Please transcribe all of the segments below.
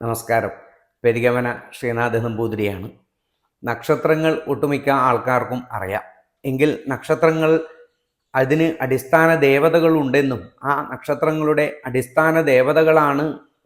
നമസ്കാരം. പെരികമന ശ്രീനാഥ് നമ്പൂതിരിയാണ്. നക്ഷത്രങ്ങൾ ഒട്ടുമിക്ക ആൾക്കാർക്കും അറിയാം. എങ്കിൽ നക്ഷത്രങ്ങൾ അതിന് അടിസ്ഥാന ദേവതകളുണ്ടെന്നും ആ നക്ഷത്രങ്ങളുടെ അടിസ്ഥാന ദേവതകളാണ്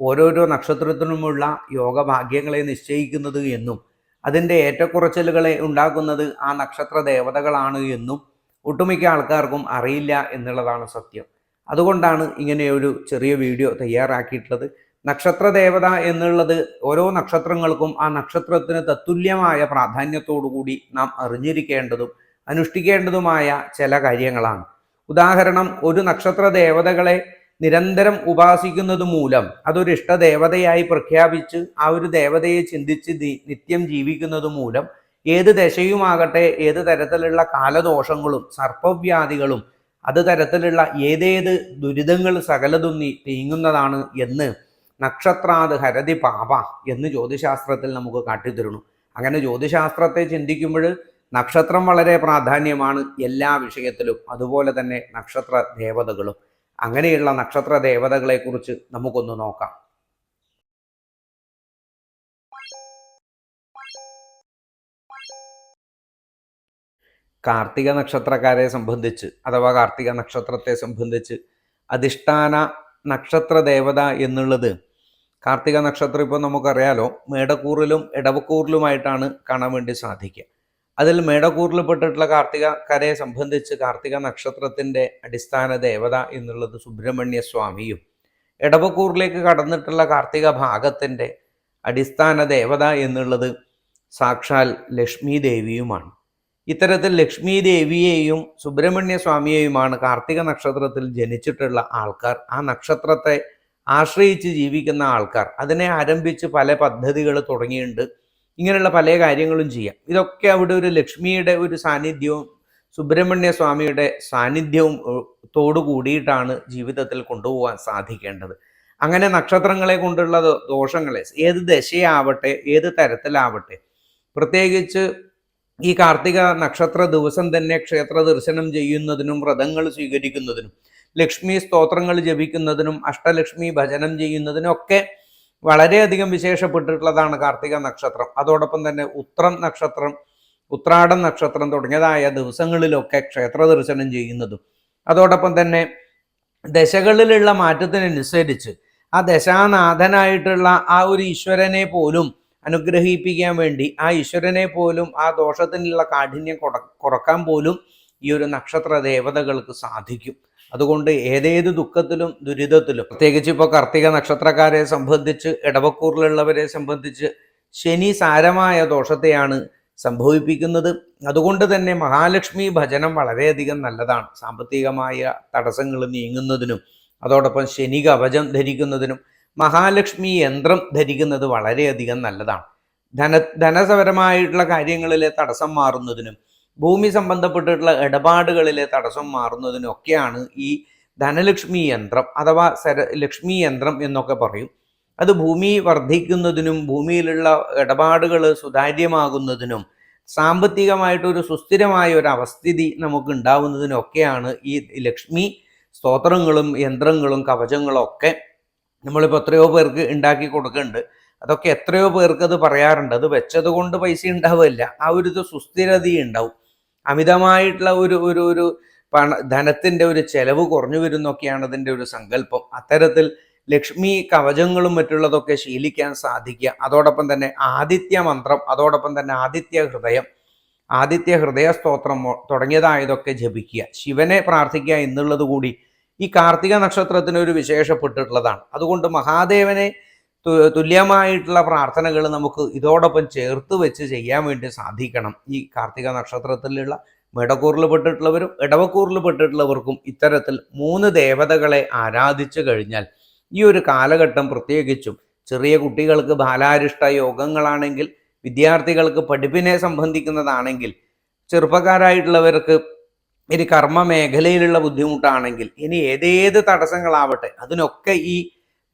ഓരോരോ നക്ഷത്രത്തിനുമുള്ള യോഗഭാഗ്യങ്ങളെ നിശ്ചയിക്കുന്നത് എന്നും അതിന്റെ ഏറ്റക്കുറച്ചിലുകളെ ഉണ്ടാക്കുന്നത് ആ നക്ഷത്ര ദേവതകളാണ് എന്നും ഒട്ടുമിക്ക ആൾക്കാർക്കും അറിയില്ല എന്നുള്ളതാണ് സത്യം. അതുകൊണ്ടാണ് ഇങ്ങനെ ഒരു ചെറിയ വീഡിയോ തയ്യാറാക്കിയിട്ടുള്ളത്. നക്ഷത്ര ദേവത എന്നുള്ളത് ഓരോ നക്ഷത്രങ്ങൾക്കും ആ നക്ഷത്രത്തിന് തത്തുല്യമായ പ്രാധാന്യത്തോടുകൂടി നാം അറിഞ്ഞിരിക്കേണ്ടതും അനുഷ്ഠിക്കേണ്ടതുമായ ചില കാര്യങ്ങളാണ്. ഉദാഹരണം ഒരു നക്ഷത്ര ദേവതകളെ നിരന്തരം ഉപാസിക്കുന്നത് മൂലം അതൊരു ഇഷ്ടദേവതയായി പ്രഖ്യാപിച്ച് ആ ഒരു ദേവതയെ ചിന്തിച്ച് നിത്യം ജീവിക്കുന്നത് മൂലം ഏത് ദശയുമാകട്ടെ ഏത് തരത്തിലുള്ള കാലദോഷങ്ങളും സർപ്പവ്യാധികളും അത് തരത്തിലുള്ള ഏതേത് ദുരിതങ്ങൾ സകലതും നീ നീങ്ങുന്നതാണ് എന്ന് നക്ഷത്രാത് ഹരതി പാപ എന്ന് ജ്യോതിശാസ്ത്രത്തിൽ നമുക്ക് കാട്ടിത്തരുന്നു. അങ്ങനെ ജ്യോതിശാസ്ത്രത്തെ ചിന്തിക്കുമ്പോൾ നക്ഷത്രം വളരെ പ്രാധാന്യമാണ് എല്ലാ വിഷയത്തിലും. അതുപോലെ തന്നെ നക്ഷത്ര ദേവതകളും. അങ്ങനെയുള്ള നക്ഷത്ര ദേവതകളെ കുറിച്ച് നമുക്കൊന്ന് നോക്കാം. കാർത്തിക നക്ഷത്രക്കാരെ സംബന്ധിച്ച് അഥവാ കാർത്തിക നക്ഷത്രത്തെ സംബന്ധിച്ച് അധിഷ്ഠാന നക്ഷത്ര ദേവത എന്നുള്ളത് കാർത്തിക നക്ഷത്രം ഇപ്പോൾ നമുക്കറിയാലോ മേടക്കൂറിലും ഇടവക്കൂറിലുമായിട്ടാണ് കാണാൻ വേണ്ടി സാധിക്കുക. അതിൽ മേടക്കൂറിൽ പെട്ടിട്ടുള്ള കാർത്തികക്കാരെ സംബന്ധിച്ച് കാർത്തിക നക്ഷത്രത്തിന്റെ അടിസ്ഥാന ദേവത എന്നുള്ളത് സുബ്രഹ്മണ്യ സ്വാമിയും ഇടവക്കൂറിലേക്ക് കടന്നിട്ടുള്ള കാർത്തിക ഭാഗത്തിന്റെ അടിസ്ഥാന ദേവത എന്നുള്ളത് സാക്ഷാൽ ലക്ഷ്മി ദേവിയുമാണ്. ഇത്തരത്തിൽ ലക്ഷ്മി ദേവിയെയും സുബ്രഹ്മണ്യ സ്വാമിയെയുമാണ് കാർത്തിക നക്ഷത്രത്തിൽ ജനിച്ചിട്ടുള്ള ആൾക്കാർ. ആ നക്ഷത്രത്തെ ആശ്രയിച്ച് ജീവിക്കുന്ന ആൾക്കാർ അതിനെ ആരംഭിച്ച് പല പദ്ധതികൾ തുടങ്ങിയിട്ടുണ്ട്. ഇങ്ങനെയുള്ള പല കാര്യങ്ങളും ചെയ്യാം. ഇതൊക്കെ അവിടെ ഒരു ലക്ഷ്മിയുടെ ഒരു സാന്നിധ്യവും സുബ്രഹ്മണ്യ സ്വാമിയുടെ സാന്നിധ്യവും തോടു കൂടിയിട്ടാണ് ജീവിതത്തിൽ കൊണ്ടുപോകാൻ സാധിക്കേണ്ടത്. അങ്ങനെ നക്ഷത്രങ്ങളെ കൊണ്ടുള്ള ദോഷങ്ങളെ ഏത് ദശയാവട്ടെ ഏത് തരത്തിലാവട്ടെ പ്രത്യേകിച്ച് ഈ കാർത്തിക നക്ഷത്ര ദിവസം തന്നെ ക്ഷേത്ര ദർശനം ചെയ്യുന്നതിനും വ്രതങ്ങൾ സ്വീകരിക്കുന്നതിനും ലക്ഷ്മി സ്തോത്രങ്ങൾ ജപിക്കുന്നതിനും അഷ്ടലക്ഷ്മി ഭജനം ചെയ്യുന്നതിനും ഒക്കെ വളരെയധികം വിശേഷപ്പെട്ടിട്ടുള്ളതാണ് കാർത്തിക നക്ഷത്രം. അതോടൊപ്പം തന്നെ ഉത്രം നക്ഷത്രം ഉത്രാടം നക്ഷത്രം തുടങ്ങിയതായ ദിവസങ്ങളിലൊക്കെ ക്ഷേത്ര ദർശനം ചെയ്യുന്നതും. അതോടൊപ്പം തന്നെ ദശകളിലുള്ള മാറ്റത്തിനനുസരിച്ച് ആ ദശാനാഥനായിട്ടുള്ള ആ ഒരു ഈശ്വരനെ പോലും അനുഗ്രഹിപ്പിക്കാൻ വേണ്ടി ആ ഈശ്വരനെ പോലും ആ ദോഷത്തിനുള്ള കാഠിന്യം കുറയ്ക്കാൻ പോലും ഈ ഒരു നക്ഷത്ര ദേവതകൾക്ക് സാധിക്കും. അതുകൊണ്ട് ഏതേത് ദുഃഖത്തിലും ദുരിതത്തിലും പ്രത്യേകിച്ച് ഇപ്പോൾ കാർത്തിക നക്ഷത്രക്കാരെ സംബന്ധിച്ച് ഇടവക്കൂറിലുള്ളവരെ സംബന്ധിച്ച് ശനി സാരമായ ദോഷത്തെയാണ് സംഭവിപ്പിക്കുന്നത്. അതുകൊണ്ട് തന്നെ മഹാലക്ഷ്മി ഭജനം വളരെയധികം നല്ലതാണ്. സാമ്പത്തികമായ തടസ്സങ്ങൾ നീങ്ങുന്നതിനും അതോടൊപ്പം ശനി കവചം ധരിക്കുന്നതിനും മഹാലക്ഷ്മി യന്ത്രം ധരിക്കുന്നത് വളരെയധികം നല്ലതാണ്. ധന ധനസപരമായിട്ടുള്ള കാര്യങ്ങളിലെ തടസ്സം മാറുന്നതിനും ഭൂമി സംബന്ധപ്പെട്ടിട്ടുള്ള ഇടപാടുകളിലെ തടസ്സം മാറുന്നതിനൊക്കെയാണ് ഈ ധനലക്ഷ്മി യന്ത്രം അഥവാ സര ലക്ഷ്മി യന്ത്രം എന്നൊക്കെ പറയും. അത് ഭൂമി വർദ്ധിക്കുന്നതിനും ഭൂമിയിലുള്ള ഇടപാടുകൾ സുതാര്യമാകുന്നതിനും സാമ്പത്തികമായിട്ടൊരു സുസ്ഥിരമായ ഒരു അവസ്ഥിതി നമുക്ക് ഉണ്ടാവുന്നതിനൊക്കെയാണ് ഈ ലക്ഷ്മി സ്തോത്രങ്ങളും യന്ത്രങ്ങളും കവചങ്ങളും ഒക്കെ നമ്മളിപ്പോൾ എത്രയോ പേർക്ക് ഉണ്ടാക്കി കൊടുക്കുന്നുണ്ട്. അതൊക്കെ എത്രയോ പേർക്ക് അത് പറയാറുണ്ട്. അത് വെച്ചത് കൊണ്ട് പൈസ ഉണ്ടാവില്ല ആ ഒരു സുസ്ഥിരതയുണ്ടാവും. അമിതമായിട്ടുള്ള ഒരു ഒരു ഒരു പണ ധനത്തിന്റെ ഒരു ചെലവ് കുറഞ്ഞു വരുന്നൊക്കെയാണ് അതിന്റെ ഒരു സങ്കല്പം. അത്തരത്തിൽ ലക്ഷ്മി കവചങ്ങളും മറ്റുള്ളതൊക്കെ ശീലിക്കാൻ സാധിക്കുക. അതോടൊപ്പം തന്നെ ആദിത്യ മന്ത്രം അതോടൊപ്പം തന്നെ ആദിത്യ ഹൃദയം ആദിത്യ ഹൃദയ സ്തോത്രം തുടങ്ങിയതായതൊക്കെ ജപിക്കുക. ശിവനെ പ്രാർത്ഥിക്കുക എന്നുള്ളത് കൂടി ഈ കാർത്തിക നക്ഷത്രത്തിന് ഒരു വിശേഷപ്പെട്ടിട്ടുള്ളതാണ്. അതുകൊണ്ട് മഹാദേവനെ തുല്യമായിട്ടുള്ള പ്രാർത്ഥനകൾ നമുക്ക് ഇതോടൊപ്പം ചേർത്ത് വെച്ച് ചെയ്യാൻ വേണ്ടി സാധിക്കണം. ഈ കാർത്തിക നക്ഷത്രത്തിലുള്ള മെടക്കൂറിൽ പെട്ടിട്ടുള്ളവരും ഇടവക്കൂറിൽ പെട്ടിട്ടുള്ളവർക്കും ഇത്തരത്തിൽ മൂന്ന് ദേവതകളെ ആരാധിച്ചു കഴിഞ്ഞാൽ ഈ ഒരു കാലഘട്ടം പ്രത്യേകിച്ചും ചെറിയ കുട്ടികൾക്ക് ബാലാരിഷ്ട യോഗങ്ങളാണെങ്കിൽ വിദ്യാർത്ഥികൾക്ക് പഠിപ്പിനെ സംബന്ധിക്കുന്നതാണെങ്കിൽ ചെറുപ്പക്കാരായിട്ടുള്ളവർക്ക് ഇനി കർമ്മ മേഖലയിലുള്ള ബുദ്ധിമുട്ടാണെങ്കിൽ ഇനി ഏതേത് തടസ്സങ്ങളാവട്ടെ അതിനൊക്കെ ഈ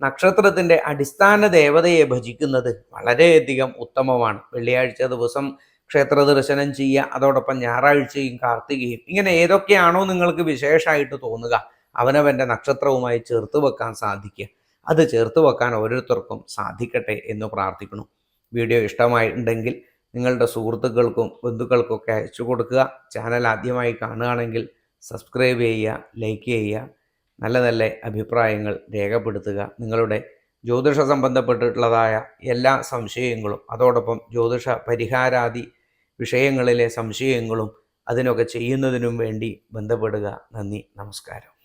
നക്ഷത്രത്തിന്റെ അടിസ്ഥാന ദേവതയെ ഭജിക്കുന്നത് വളരെയധികം ഉത്തമമാണ്. വെള്ളിയാഴ്ച ദിവസം ക്ഷേത്ര ദർശനം ചെയ്യുക അതോടൊപ്പം ഞായറാഴ്ചയും കാർത്തികയും. ഇങ്ങനെ ഏതൊക്കെയാണോ നിങ്ങൾക്ക് വിശേഷമായിട്ട് തോന്നുക അവനവന്റെ നക്ഷത്രവുമായി ചേർത്ത് വെക്കാൻ സാധിക്കുക. അത് ചേർത്ത് വെക്കാൻ ഓരോരുത്തർക്കും സാധിക്കട്ടെ എന്ന് പ്രാർത്ഥിക്കുന്നു. വീഡിയോ ഇഷ്ടമായിട്ടുണ്ടെങ്കിൽ നിങ്ങളുടെ സുഹൃത്തുക്കൾക്കും ബന്ധുക്കൾക്കൊക്കെ അയച്ചു കൊടുക്കുക. ചാനൽ ആദ്യമായി കാണുകയാണെങ്കിൽ സബ്സ്ക്രൈബ് ചെയ്യുക ലൈക്ക് ചെയ്യുക. നല്ല നല്ല അഭിപ്രായങ്ങൾ രേഖപ്പെടുത്തുക. നിങ്ങളുടെ ജ്യോതിഷ സംബന്ധപ്പെട്ടിട്ടുള്ളതായ എല്ലാ സംശയങ്ങളും അതോടൊപ്പം ജ്യോതിഷ പരിഹാരാദി വിഷയങ്ങളിലെ സംശയങ്ങളും അതിനൊക്കെ ചെയ്യുന്നതിനും വേണ്ടി ബന്ധപ്പെടുക. നന്ദി നമസ്കാരം.